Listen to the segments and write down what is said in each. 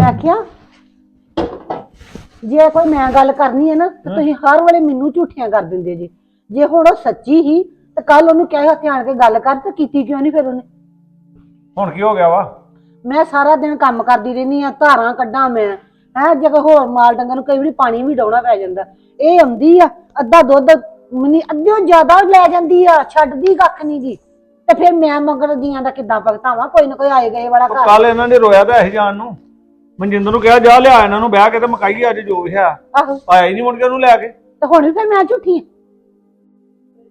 ਮੈਂ ਕਿਹਾ ਜੇ ਕੋਈ ਮੈਂ ਗੱਲ ਕਰਨੀ ਹੈ ਨਾ ਤੇ ਤੁਸੀਂ ਹਰ ਵੇਲੇ ਮੈਨੂੰ ਝੂਠੀਆਂ ਕਰ ਦਿੰਦੇ ਜੀ। ਜੇ ਹੁਣ ਉਹ ਸੱਚੀ ਹੀ ਤੇ ਕੱਲ ਉਹਨੂੰ ਕਹਿ ਹੱਥ ਆਣ ਕੇ ਗੱਲ ਕਰ ਤੇ ਕੀਤੀ ਕਿਉਂ ਨਹੀਂ ਫਿਰ ਉਹਨੇ? ਹੁਣ ਕੀ ਹੋ ਗਿਆ ਵਾ? ਮੈਂ ਸਾਰਾ ਦਿਨ ਕੰਮ ਕਰਦੀ ਰਹਿੰਦੀ ਆ ਧਾਰਾਂ ਕੱਢਾਂ ਮੈਂ ਹੈ ਜੇ ਕੋਈ ਹੋਰ ਮਾਲ ਡੰਗਰ ਨੂੰ ਕਈ ਵਾਰੀ ਪਾਣੀ ਵੀ ਡਾਉਣਾ ਪੈ ਜਾਂਦਾ। ਇਹ ਆਉਂਦੀ ਆ ਅੱਧਾ ਦੁੱਧ ਮਨੀ ਅੱਧਿਓ ਜ਼ਿਆਦਾ ਲੈ ਜਾਂਦੀ ਆ ਛੱਡਦੀ ਕੱਖ ਨਹੀਂ ਜੀ ਤੇ ਫਿਰ ਮੈਂ ਮਗਰ ਦੀਆਂ ਦਾ ਕਿੱਦਾਂ ਭਗਤਾਵਾਂ ਕੋਈ ਨਾ ਕੋਈ ਆਏ ਗਏ ਵਾਲਾ ਘਰ। ਕੱਲ ਇਹਨਾਂ ਨੇ ਰੋਇਆ ਤਾਂ ਇਹ ਜਾਣ ਨੂੰ। ਮਨਜਿੰਦਰ ਨੂੰ ਕਿਹਾ ਜਾ ਲਿਆ ਇਹਨਾਂ ਨੂੰ ਬਹਿ ਕੇ ਤੇ ਮਕਾਈ ਅੱਜ ਜੋ ਵੀ ਹੈ। ਆਹੋ। ਆਇਆ ਹੀ ਨਹੀਂ ਮੁੜ ਕੇ ਉਹਨੂੰ ਲੈ ਕੇ। ਤੇ ਹੁਣ ਵੀ ਫਿਰ ਮੈਂ ਝੂਠੀ ਆ।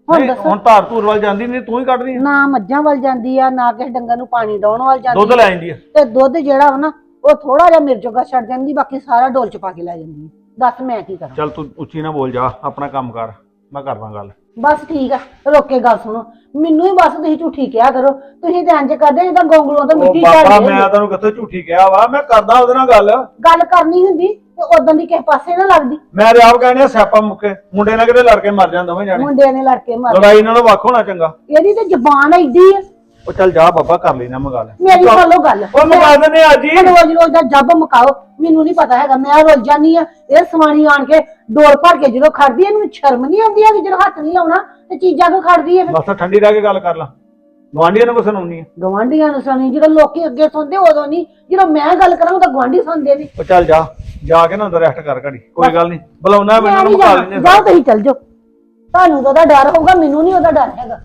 ਹੁਣ ਨਹੀਂ, ਦੱਸੋ। ਹੁਣ ਧਾਰ ਧੂਰ ਵੱਲ ਜਾਂਦੀ ਨਹੀਂ ਤੂੰ ਹੀ ਕੱਢ ਰਹੀ ਆ। ਨਾ ਮੱਝਾਂ ਵੱਲ ਜਾਂਦੀ ਆ ਨਾ ਕਿਸੇ ਡੰਗਰ ਨੂੰ ਪਾਣੀ ਡਾਉਣ ਵੱਲ ਜਾਂਦੀ ਦੁੱਧ ਆ। ਲੈ ਜਾਂਦੀ ਆ। ਤੇ ਦੁੱਧ ਜਿਹੜਾ ਵਾ ਨਾ ਉਹ ਥੋੜਾ ਜਿਹਾ ਮੇਰੇ ਜੋਗਾ ਛੱਡ ਜਾਂਦੀ ਬਾਕੀ ਸਾਰਾ ਡੋਲ ਚ ਪਾ ਕੇ ਲੈ ਜਾਂਦੀ ਆ। ਦੱਸ ਮੈਂ ਕੀ ਕਰਾਂ। ਚੱਲ ਤੂੰ ਉੱਚੀ ਨਾ ਬੋਲ ਜਾ ਆਪਣਾ ਕੰਮ ਕਰ। ਮੈਂ ਕਰਦਾ ਗੱਲ। ਬਸ ਠੀਕ ਆ ਰੋਕ ਕੇ ਗੱਲ ਸੁਣੋ। ਮੈਨੂੰ ਹੀ ਬਸ ਤੁਸੀਂ ਝੂਠੀ ਕਿਹਾ ਕਰੋ। ਤੁਸੀਂ ਤੇ ਇੰਜ ਕਰਦੇ ਜਿੱਦਾਂ ਗੋਂਗਲੋਂ ਤੋਂ ਉਹ ਮਿੱਟੀ ਬਾਬਾ ਝਾੜਦੇ ਮੈਂ ਹੁੰਦੇ। ਤੈਨੂੰ ਕਿੱਥੇ ਝੂਠੀ ਕਿਹਾ ਵਾ? ਮੈਂ ਕਰਦਾ ਉਹਦੇ ਨਾਲ ਗੱਲ। ਗੱਲ ਕਰਨੀ ਹੁੰਦੀ ਤੇ ਉਦੋਂ ਦੀ ਕਿਸੇ ਪਾਸੇ ਨਾ ਲੱਗਦੀ। ਮੈਂ ਤੇ ਆਪ ਕਹਿੰਦੇ ਸਿਆਪਾ ਮੁੱਕੇ ਮੁੰਡੇ ਨਾਲ ਕਿਤੇ ਲੜ ਕੇ ਮਰ ਜਾਂਦੇ ਦੋਵੇਂ ਜਾਣੇ। ਮੁੰਡਿਆਂ ਨੇ ਲੜ ਕੇ ਮਾਰ ਲੜਾਈ ਨਾਲੋਂ ਵੱਖ ਹੋਣਾ ਚੰਗਾ। ਇਹਦੀ ਤੇ ਜ਼ਬਾਨ ਐਡੀ ਆ। ਉਹ ਚੱਲ ਜਾ ਬਾਬਾ ਕਰ ਲੈਣਾ ਮਗਾ ਲੈ। ਮੇਰੀ ਸੁਣੋ ਗੱਲ। ਉਹ ਮਗਾ ਦਿੰਦੇ ਅੱਜ ਹੀ ਰੋਜ਼ ਰੋਜ਼ ਦਾ ਜੱਬ ਮਕਾਓ ਮੈਨੂੰ ਨਹੀਂ ਪਤਾ ਹੈਗਾ ਮੈਂ ਰੋਜ਼ ਜਾਨੀ ਆ ਇਹ ਸਵਾਣੀ ਆਣ ਕੇ ਡੋਲ ਭਰ ਕੇ ਜਦੋਂ ਖੜਦੀ ਇਹਨੂੰ ਸ਼ਰਮ ਨਹੀਂ ਆਉਂਦੀ ਹੈਗੀ ਜਦੋਂ ਹੱਥ ਨਹੀਂ ਲਾਉਣਾ ਤੇ ਚੀਜ਼ਾਂ ਕੋ ਖੜਦੀ ਹੈ ਬਸ ਠੰਡੀ ਰਹਿ ਕੇ ਗੱਲ ਕਰ ਲਾ। ਗਵਾਂਢੀਆਂ ਨੂੰ ਕੁਛ ਸੁਣਾਉਣੀ ਆ? ਗਵਾਂਢੀਆਂ ਨੂੰ ਸੁਣੀ ਜਦੋਂ ਲੋਕੀ ਅੱਗੇ ਸੁਣਦੇ ਉਦੋਂ ਨਹੀਂ ਜਦੋਂ ਮੈਂ ਗੱਲ ਕਰਾਂ ਤਾਂ ਗਵਾਂਢੀ ਸੁਣਦੇ ਨੇ। ਉਹ ਚੱਲ ਜਾ ਜਾ ਕੇ ਨਾ ਅੰਦਰ ਰੈਸਟ ਕਰ ਘੜੀ। ਕੋਈ ਗੱਲ ਨਹੀਂ ਬੁਲਾਉਣਾ ਮੈਨੂੰ ਮੁਕਾ ਲੈਣੇ ਜਾਓ ਤੁਸੀਂ ਚੱਲ ਜਾਓ। ਤੁਹਾਨੂੰ ਤਾਂ ਉਹਦਾ ਡਰ ਹੋਊਗਾ ਮੈਨੂੰ ਨਹੀਂ ਉਹਦਾ ਡਰ ਹੈਗਾ।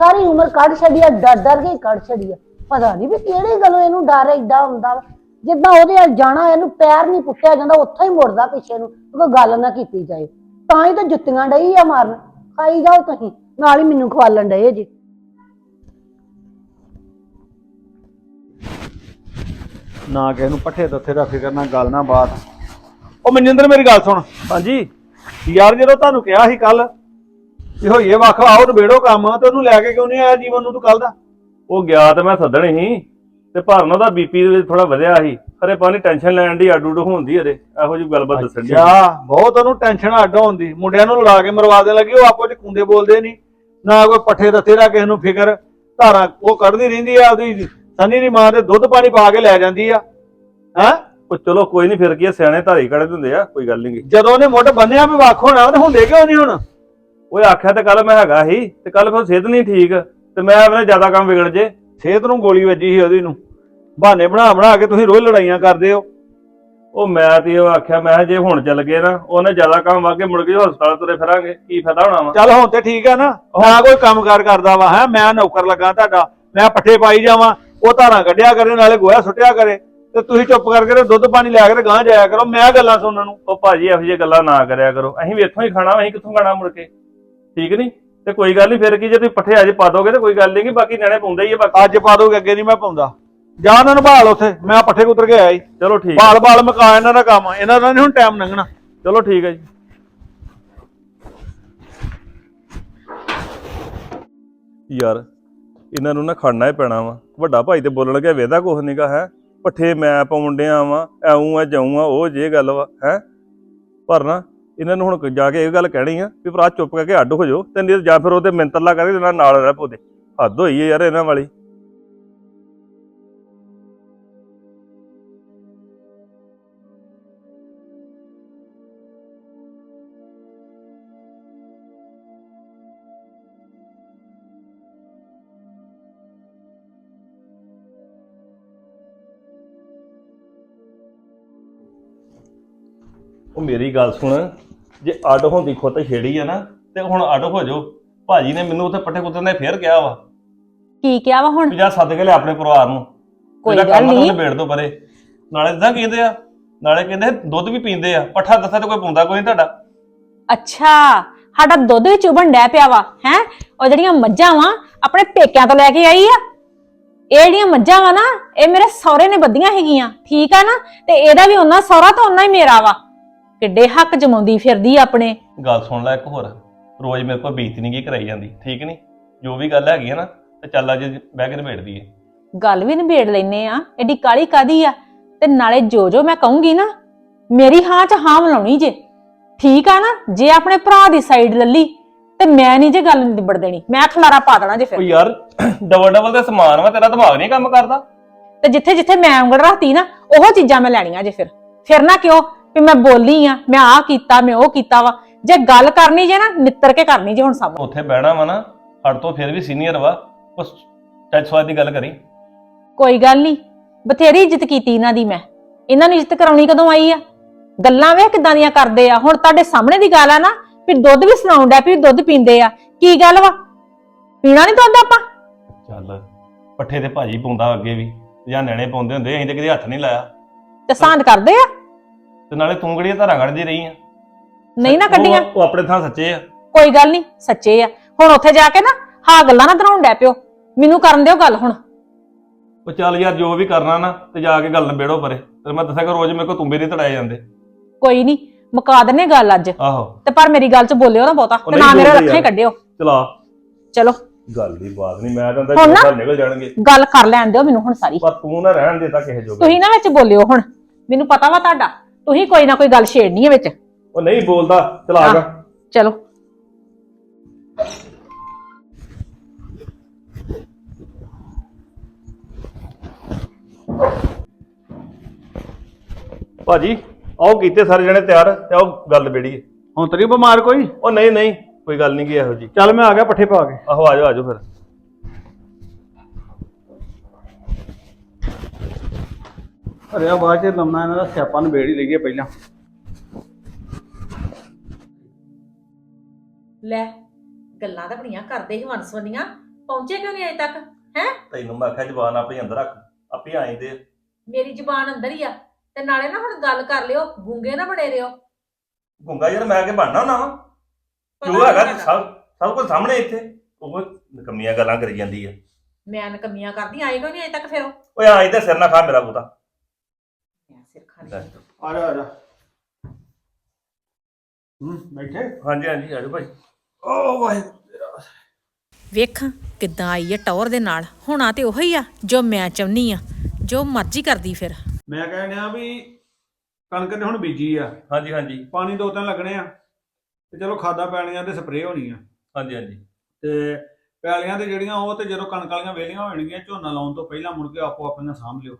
ਸਾਰੀ ਉਮਰ ਕੱਢ ਛੱਡੀ ਆ, ਡਰ ਡਰ ਕੇ ਹੀ ਕੱਢ ਛੱਡੀ ਆ। ਪਤਾ ਨਹੀਂ ਵੀ ਕਿਹੜੇ ਗੱਲੋਂ ਇਹਨੂੰ ਡਰ ਏਡਾ ਹੁੰਦਾ ਵਾ। ਜਿੱਦਾਂ ਉਹਦੇ ਨਾਲ ਜਾਣਾ, ਇਹਨੂੰ ਪੈਰ ਨਹੀਂ ਪੁੱਟਿਆ ਜਾਂਦਾ, ਉੱਥੋਂ ਹੀ ਮੁੜਦਾ ਪਿੱਛੇ ਨੂੰ ਕੋਈ ਗੱਲ ਨਾ ਕੀਤੀ ਜਾਏ। ਤਾਂ ਹੀ ਤਾਂ ਜੁੱਤੀਆਂ ਡਈ ਆ ਮਾਰਨ। ਖਾਈ ਜਾਓ ਤੁਸੀਂ, ਨਾਲ ਹੀ ਮੈਨੂੰ ਖਵਾਲਣ ਡਏ ਜੀ। ਨਾ ਕਿਸੇ ਨੂੰ ਪੱਠੇ ਦੱਥੇ ਦਾ ਫਿਕਰ, ਨਾ ਗੱਲ, ਨਾ ਬਾਤ। ਉਹ ਮਨਜਿੰਦਰ, ਮੇਰੀ ਗੱਲ ਸੁਣ। ਹਾਂਜੀ, ਯਾਰ ਜਦੋਂ ਤੁਹਾਨੂੰ ਕਿਹਾ ਸੀ ਕੱਲ ਕਿ ਹੋਈਏ ਵੱਖ ਆਓ ਨਿਬੇੜੋ ਕੰਮ ਤੇ ਉਹਨੂੰ ਲੈ ਕੇ ਕਿਉਂ ਨਹੀਂ ਆਇਆ ਜੀਵਨ ਨੂੰ ਤੂੰ ਕੱਲ ਦਾ? ਉਹ ਗਿਆ ਤੇ ਮੈਂ ਸੱਦਣ ਹੀ ਤੇ ਭਰਨ ਉਹਦਾ ਬੀਪੀ ਦੇ ਵਿੱਚ ਥੋੜਾ ਵਧਿਆ ਸੀ। ਖਰੇ ਪਾਣੀ ਟੈਨਸ਼ਨ ਲੈਣ ਦੀ ਅੱਡ ਉੱਡ ਹੁੰਦੀ ਇਹਦੇ ਇਹੋ ਜਿਹੀ ਗੱਲਬਾਤ ਦੱਸਣ ਦੀ। ਅੱਛਾ ਬਹੁਤ ਉਹਨੂੰ ਟੈਨਸ਼ਨ ਅੱਡ ਹੁੰਦੀ ਮੁੰਡਿਆਂ ਨੂੰ ਲੜਾ ਕੇ ਮਰਵਾ ਦੇ ਲੱਗੀ ਉਹ ਆਪੋ ਚ ਕੁੰਦੇ ਬੋਲਦੇ ਨਹੀਂ ਨਾ ਕੋਈ ਪੱਠੇ ਦਾ ਕਿਸੇ ਨੂੰ ਫਿਕਰ। ਧਾਰਾਂ ਉਹ ਕੱਢਦੀ ਰਹਿੰਦੀ ਆ ਉਹਦੀ ਸੰਨੀ ਦੀ ਮਾਂ ਦੇ ਦੁੱਧ ਪਾਣੀ ਪਾ ਕੇ ਲੈ ਜਾਂਦੀ ਆ। ਹੈ? ਉਹ ਚਲੋ ਕੋਈ ਨਹੀਂ ਫਿਰ ਕੀ ਆ, ਸਿਆਣੇ ਧਾਰੀ ਕੱਢ ਦਿੰਦੇ ਆ ਕੋਈ ਗੱਲ ਨਹੀਂ ਜਦੋਂ ਉਹਨੇ ਮੁੱਢ ਬੰਨਿਆ ਵੀ ਵੱਖ ਹੋਣਾ ਉਹਨੇ ਹੁੰਦੇ ਕਿਉਂ ਨਹੀਂ ਹੁਣ? ਓਏ ਆਖਿਆ ਤੇ ਕੱਲ ਮੈਂ ਹੈਗਾ ਸੀ ਤੇ ਕੱਲ ਫਿਰ ਸਿਹਤ ਨਹੀਂ ਠੀਕ ਤੇ ਮੈਂ ਆਪਣੇ ਜ਼ਿਆਦਾ ਕੰਮ ਵਿਗੜ ਜੇ। ਸਿਹਤ ਨੂੰ ਗੋਲੀ ਵੱਜੀ ਸੀ ਉਹਦੀ ਨੂੰ। ਬਹਾਨੇ ਬਣਾ ਬਣਾ ਕੇ ਤੁਸੀਂ ਰੋਜ਼ ਲੜਾਈਆਂ ਕਰਦੇ ਹੋ। ਉਹ ਮੈਂ ਤੇ ਉਹ ਆਖਿਆ ਮੈਂ ਕਿਹਾ ਜੇ ਹੁਣ ਚੱਲ ਗਏ ਨਾ ਉਹਨੇ ਜ਼ਿਆਦਾ ਕੰਮ ਵਾਗੇ ਮੁੜ ਕੇ ਹਸਪਤਾਲ ਤੁਰੇ ਫਿਰਾਂਗੇ ਕੀ ਫਾਇਦਾ ਹੋਣਾ ਵਾ? ਚੱਲ ਹੁਣ ਤੇ ਠੀਕ ਆ ਨਾ ਨਾ ਕੋਈ ਕੰਮਕਾਰ ਕਰਦਾ ਵਾ ਹੈ ਮੈਂ ਨੌਕਰ ਲੱਗਾ ਤੁਹਾਡਾ ਮੈਂ ਪੱਠੇ ਪਾਈ ਜਾਵਾਂ ਉਹ ਧਾਰਾਂ ਕੱਢਿਆ ਕਰੇ ਨਾਲੇ ਗੋਇਆ ਸੁੱਟਿਆ ਕਰੇ ਤੇ ਤੁਸੀਂ ਚੁੱਪ ਕਰਕੇ ਤੇ ਦੁੱਧ ਪਾਣੀ ਲਿਆ ਕੇ ਤੇ ਗਾਂ ਜਾਇਆ ਕਰੋ ਮੈਂ ਗੱਲਾਂ ਸੁਣਨ ਨੂੰ। ਉਹ ਭਾਜੀ ਇਹੋ ਜਿਹੀ ਗੱਲਾਂ ਨਾ ਕਰਿਆ ਕਰੋ ਅਸੀਂ ਵੀ ਇੱਥੋਂ ਹੀ ਖਾਣਾ ਅਸੀਂ ਕਿੱਥੋਂ ਖਾਣਾ ਮੁੜ ਕੇ? ਠੀਕ ਨਹੀਂ? ਤੇ ਕੋਈ ਗੱਲ ਨਹੀਂ ਫਿਰ ਕੀ ਜੇ ਤੁਸੀਂ ਪੱਠੇ ਅਜੇ ਪਾ ਦੋਗੇ ਤੇ ਕੋਈ ਗੱਲ ਨਹੀਂ ਕਿ ਬਾਕੀ ਨਿਆਣੇ ਪਾਉਂਦੇ ਹੀ ਆ ਬਾਕੀ। ਅੱਜ ਪਾ ਦੋਗੇ ਅੱਗੇ ਨਹੀਂ ਮੈਂ ਪਾਉਂਦਾ। ਜਾ ਉਹਨਾਂ ਨੂੰ ਭਾਲ ਉੱਥੇ ਮੈਂ ਪੱਠੇ ਕੁੱਤਰ ਕੇ ਆਇਆ ਈ। ਚਲੋ ਠੀਕ ਭਾਲ ਭਾਲ ਮਕਾ ਇਹਨਾਂ ਦਾ ਕੰਮ ਇਹਨਾਂ ਦਾ ਨਹੀਂ ਹੁਣ ਟਾਈਮ ਲੰਘਣਾ। ਚਲੋ ਠੀਕ ਹੈ ਜੀ। ਯਾਰ ਇਹਨਾਂ ਨੂੰ ਨਾ ਖੜਨਾ ਹੀ ਪੈਣਾ ਵਾ। ਵੱਡਾ ਭਾਈ ਤੇ ਬੋਲਣ ਗਿਆ ਵੇਦਾ ਕੁਛ ਨਹੀਂਗਾ ਹੈ? ਪੱਠੇ ਮੈਂ ਪਾਉਣ ਡਿਆ ਵਾ ਐਉਂ ਆ ਜਾਉਂ ਆ ਉਹ ਜੇ ਗੱਲ ਵਾ ਹੈ? ਪਰ ਨਾ ਇਹਨਾਂ ਨੂੰ ਹੁਣ ਜਾ ਕੇ ਇਹ ਗੱਲ ਕਹਿਣੀ ਆ ਵੀ ਭਰਾ ਚੁੱਪ ਕਰਕੇ ਅੱਡ ਹੋ ਜਾਓ ਤੇ ਨਹੀਂ ਜਾਂ ਫਿਰ ਉਹਦੇ ਮਿੰਤਰਲਾ ਕਰਕੇ ਇਹਨਾਂ ਨਾਲ ਰਹਿ ਪੋਦੇ ਹੱਦ ਹੋਈ ਹੈ ਯਾਰ ਇਹਨਾਂ ਵਾਲੀ। ਉਹ ਮੇਰੀ ਗੱਲ ਸੁਣ। ਜੇ ਅੱਡ ਹੁੰਦੀ ਖੁੱਤ ਛੇੜੀ ਆ ਨਾ ਤੇ ਹੁਣ ਅੱਡ ਹੋ ਜਾਓ। ਭਾਜੀ ਨੇ ਮੈਨੂੰ ਉੱਥੇ ਪੱਠੇ ਕੁੱਤਰ ਨੇ ਫੇਰ ਕਿਹਾ ਵਾ। ਕੀ ਕਿਹਾ ਵਾ ਹੁਣ? ਵੀ ਜਾ ਸੱਦ ਕੇ ਲੈ ਆਪਣੇ ਪਰਿਵਾਰ ਨੂੰ। ਕੋਈ ਜਿਹੜਾ ਗੱਲ ਕੰਮ ਨਹੀਂ। ਉਹਨੇ ਬੇੜ ਤੋਂ ਪਰੇ। ਨਾਲੇ ਇਦਾਂ ਕਹਿੰਦੇ ਆ ਨਾਲੇ ਕਹਿੰਦੇ ਦੁੱਧ ਵੀ ਪੀਂਦੇ ਆ। ਪੱਠਾ ਦੱਸਾ ਤੇ ਕੋਈ ਪਾਉਂਦਾ ਕੋਈ ਨਹੀਂ ਤੁਹਾਡਾ। ਅੱਛਾ ਸਾਡਾ ਦੁੱਧ ਵੀ ਚੁਬਣ ਡੈ ਪਿਆ ਵਾ ਹੈ? ਉਹ ਜਿਹੜੀਆਂ ਮੱਝਾਂ ਵਾ ਆਪਣੇ ਪੇਕਿਆਂ ਤੋਂ ਲੈ ਕੇ ਆਈ ਆ। ਇਹ ਜਿਹੜੀਆਂ ਮੱਝਾਂ ਵਾ ਨਾ ਇਹ ਮੇਰੇ ਸਹੁਰੇ ਨੇ ਬੱਧੀਆਂ ਹੈਗੀਆਂ। ਠੀਕ ਆ ਨਾ? ਤੇ ਇਹਦਾ ਵੀ ਉਹਨਾਂ ਸਹੁਰਾ ਤਾਂ ਉਹਨਾਂ ਹੀ ਮੇਰਾ ਵਾ। ਕਿੱਡੇ ਹੱਕ ਜਮਾਉਂਦੀ ਫਿਰਦੀ ਆ ਆਪਣੇ। ਗੱਲ ਸੁਣ ਲੈ ਇੱਕ ਹੋਰ ਰੋਜ਼ ਮੇਰੇ ਕੋਲ ਬੀਤ ਨਹੀਂ ਕੀ ਕਰਾਈ ਜਾਂਦੀ ਠੀਕ ਨਹੀਂ ਜੋ ਵੀ ਗੱਲ ਹੈਗੀ ਆ ਨਾ ਤੇ ਚੱਲ ਅੱਜ ਬਹਿ ਕੇ ਨਿਬੇੜ ਦਈਏ। ਗੱਲ ਵੀ ਨਿਬੇੜ ਲੈਨੇ ਆ ਐਡੀ ਕਾਲੀ ਕਾਦੀ ਆ? ਤੇ ਨਾਲੇ ਜੋ ਜੋ ਮੈਂ ਕਹੂੰਗੀ ਨਾ ਮੇਰੀ ਹਾਂ ਚ ਹਾਂ ਮਿਲਾਉਣੀ ਜੇ। ਠੀਕ ਆ ਨਾ ਜੇ ਆਪਣੇ ਭਰਾ ਦੀ ਸਾਈਡ ਲੱਲੀ ਤੇ ਮੈਂ ਨਹੀਂ ਜੇ ਗੱਲ ਨਿਬੜ ਦੇਣੀ ਮੈਂ ਖਲਾਰਾ ਪਾ ਦੇਣਾ ਜੇ ਉਹ ਫਿਰ ਯਾਰ ਡਬਲ ਡਬਲ ਦੇ ਸਮਾਨ ਵਾ ਤੇਰਾ ਦਿਮਾਗ ਨਹੀਂ ਕੰਮ ਕਰਦਾ। ਤੇ ਜਿੱਥੇ ਜਿੱਥੇ ਮੈਂ ਉਂਗਲ ਰੱਖਤੀ ਨਾ ਉਹ ਚੀਜ਼ਾਂ ਮੈਂ ਲੈਣੀਆਂ ਜੇ ਫਿਰ। ਫਿਰ ਨਾ ਕਿਉਂ ਵੀ ਮੈਂ ਬੋਲੀ ਆ ਮੈਂ ਆਹ ਕੀਤਾ ਮੈਂ ਉਹ ਕੀਤਾ ਵਾ। ਜੇ ਗੱਲ ਕਰਨੀ ਜੇ ਨਾ ਨਿੱਤਰ ਕੇ ਕਰਨੀ ਜੇ ਹੁਣ ਸਭ। ਉੱਥੇ ਬਹਿਣਾ ਵਾ ਨਾ ਹੜ ਤੋਂ ਫਿਰ ਵੀ ਸੀਨੀਅਰ ਵਾ ਉਸ ਟੱਚ ਸਵਾਦ ਦੀ ਗੱਲ ਕਰੀ। ਕੋਈ ਗੱਲ ਨਹੀਂ ਬਥੇਰੀ ਇੱਜ਼ਤ ਕੀਤੀ ਇਹਨਾਂ ਦੀ ਮੈਂ। ਇਹਨਾਂ ਨੂੰ ਇੱਜ਼ਤ ਕਰਾਉਣੀ ਕਦੋਂ ਆਈ ਆ? ਗੱਲਾਂ ਵੇ ਕਿਦਾਂ ਦੀਆਂ ਕਰਦੇ ਆ? ਹੁਣ ਤੁਹਾਡੇ ਸਾਹਮਣੇ ਦੀ ਗੱਲ ਆ ਨਾ ਫਿਰ ਦੁੱਧ ਵੀ ਸੁਣਾਉਣ ਡੈ ਵੀ ਦੁੱਧ ਪੀਂਦੇ ਆ। ਕੀ ਗੱਲ ਵਾ? ਪੀਣਾ ਨਹੀਂ ਦੁੱਧ ਆਪਾਂ? ਚੱਲ ਪੱਠੇ ਤੇ ਭਾਜੀ ਪਾਉਂਦਾ ਅੱਗੇ ਵੀ ਜਾਂ ਨਿਆਣੇ ਪਾਉਂਦੇ ਹੁੰਦੇ ਅਸੀਂ ਤੇ ਕਦੇ ਹੱਥ ਨਹੀਂ ਲਾਇਆ। ਤੇ ਸਾਂਦ ਕਰਦੇ ਆ? ਤੇ ਨਾਲੇ ਤੂੰ ਕਿਹੜੀਆਂ ਧਾਰਾਂ ਕੱਢਦੀ ਰਹੀ ਆ? ਨਹੀਂ ਨਾ ਕੱਢੀਆਂ। ਉਹ- ਆਪਣੇ ਥਾਂ ਸੱਚੇ ਆ। ਕੋਈ ਗੱਲ ਨਹੀਂ ਸੱਚੇ ਆ। ਹੁਣ ਉੱਥੇ ਜਾ ਕੇ ਨਾ ਹਾਂ ਗੱਲਾਂ ਨਾ ਦਰਾਉਣ ਡੈ ਪਿਓ। ਮੈਨੂੰ ਕਰਨ ਦਿਓ ਗੱਲ ਹੁਣ। ਉਹ ਚੱਲ ਯਾਰ ਜੋ ਵੀ ਕਰਨਾ ਨਾ ਤੇ ਜਾ ਕੇ ਗੱਲ ਨਿਬੇੜੋ ਪਰੇ। ਤੇ ਮੈਂ ਦੱਸਿਆ ਕਿ ਰੋਜ਼ ਮੇਰੇ ਕੋ ਤੁੰਬੇ ਨਹੀਂ ਤੜਾਏ ਜਾਂਦੇ। ਕੋਈ ਨਹੀਂ ਮੁਕਾ ਦਿੰਨੇ ਗੱਲ ਅੱਜ। ਆਹੋ। ਤੇ ਪਰ ਮੇਰੀ ਗੱਲ 'ਚ ਬੋਲਿਓ ਨਾ ਬਹੁਤਾ ਤੇ ਨਾ ਮੇਰੇ ਰੱਖੇ। ਕੱਢਿਓ। ਚਲਾ। ਚਲੋ। ਗੱਲ ਦੀ ਬਾਤ ਨਹੀਂ ਮੈਂ ਤਾਂ ਘਰ ਨਿਕਲ ਜਾਣਗੇ। ਗੱਲ ਕਰ ਲੈਣ ਦਿਓ ਮੈਨੂੰ ਹੁਣ ਸਾਰੀ। ਪਰ ਤੂੰ ਨਾ ਰਹਿਣ ਦੇ ਤਾਂ ਕਿਸੇ ਜੋਗਾ। ਤੁਸੀਂ ਨਾ ਵਿੱਚ ਬੋਲਿਓ ਹੁਣ। ਮੈਨੂੰ ਪਤਾ ਵਾ ਤੁਹਾਡਾ। ਤੁਸੀਂ ਕੋਈ ਨਾ ਕੋਈ ਗੱਲ ਛੇੜਨੀ ਹੈ ਵਿੱਚ। ਉਹ ਨਹੀਂ ਬੋਲਦਾ ਚਲਾ ਆ ਜਾ। ਚਲੋ। ਭਾਜੀ ਆਓ ਕੀਤੇ ਸਾਰੇ ਜਣੇ ਤਿਆਰ ਤੇ ਆਓ ਗੱਲ ਨਿਬੇੜੀਏ ਹੁਣ ਤੇਰੀ ਬਿਮਾਰ ਕੋਈ? ਉਹ ਨਹੀਂ ਨਹੀਂ ਕੋਈ ਗੱਲ ਨਹੀਂ ਕੀ ਇਹੋ ਜੀ। ਚੱਲ ਮੈਂ ਆ ਗਿਆ ਪੱਠੇ ਪਾ ਕੇ। ਆਹੋ ਆਜੋ ਆਜੋ ਫਿਰ। ਅਰੇ ਆ ਬਾਅਦ ਚ ਲੰਮਾ ਇਹਨਾਂ ਦਾ ਸਿਆਪਾ ਨਿਬੇੜ ਹੀ ਲਈਏ ਪਹਿਲਾਂ। ਲੈ ਗੱਲਾਂ ਤਾਂ ਬੜੀਆਂ ਕਰਦੇ ਸੀ ਵੰਸਵੰਨੀਆਂ ਪਹੁੰਚੇ ਕਿਉਂ ਨਹੀਂ ਅਜੇ ਤੱਕ ਹੈ? ਤੈਨੂੰ ਮੈਂ ਆਖਿਆ ਜ਼ਬਾਨ ਆਪੇ ਅੰਦਰ ਰੱਖ ਆਪੇ ਆਏਂਦੇ ਮੇਰੀ ਜ਼ੁਬਾਨ ਅੰਦਰ ਹੀ ਆ ਤੇ ਨਾਲੇ ਨਾ ਹੁਣ ਗੱਲ ਕਰ ਲਿਓ ਗੂੰਗੇ ਨਾ ਬਣੇ ਰਿਓ। ਗੁੰਗਾ ਯਾਰ ਮੈਂ ਕਿ ਬਣਨਾ ਨਾ ਜੋ ਹੈਗਾ ਤੇ ਸਭ ਸਭ ਕੁਝ ਸਾਹਮਣੇ ਇੱਥੇ। ਉਹ ਨਕਮੀਆਂ ਗੱਲਾਂ ਕਰੀ ਜਾਂਦੀ ਆ। ਮੈਂ ਨਕਮੀਆਂ ਕਰਦੀ ਆਏ ਕਿਉਂ ਨਹੀਂ ਅਜੇ ਤੱਕ ਫਿਰ ਉਹ? ਓਏ ਆਈ ਤੇ ਸਿਰ ਨਾ ਖਾ ਮੇਰਾ ਪੁੱਤਾ ਮੈਂ ਸਿਰ ਖਾਣੀ ਆ ਜਾ ਆ ਜਾ ਹੂੰ ਬੈਠੇ? ਹਾਂਜੀ ਹਾਂਜੀ ਆਜੋ ਭਾਈ। ਓ ਵਾਹਿਗੁਰੂ। ਵੇਖ ਕਿੱਦਾਂ ਆਈ ਹੈ ਟੌਰ ਦੇ ਨਾਲ। ਹੋਣਾ ਤੇ ਉਹੀ ਆ ਜੋ ਮੈਂ ਚਾਹੁੰਨੀ ਆ ਜੋ ਮਰਜ਼ੀ ਕਰਦੀ ਫਿਰ। ਮੈਂ ਕਹਿਣ ਡਿਆ ਵੀ ਕਣਕ ਨੇ ਹੁਣ ਬੀਜੀ ਆ। ਹਾਂਜੀ ਹਾਂਜੀ। ਪਾਣੀ ਦੋ ਤਿੰਨ ਲੱਗਣੇ ਆ। ਤੇ ਚਲੋ ਖਾਦਾਂ ਪੈਣੀਆਂ ਤੇ ਸਪਰੇਅ ਹੋਣੀ ਆ ਹਾਂਜੀ ਹਾਂਜੀ। ਤੇ ਪੈਲੀਆਂ ਤੇ ਜਿਹੜੀਆਂ ਉਹ ਤੇ ਜਦੋਂ ਕਣਕ ਵਾਲੀਆਂ ਵੇਲੀਆਂ ਹੋਣਗੀਆਂ ਝੋਨਾ ਲਾਉਣ ਤੋਂ ਪਹਿਲਾਂ ਮੁੜ ਕੇ ਆਪੋ ਆਪਣੀਆਂ ਸਾਂਭ ਲਿਓ।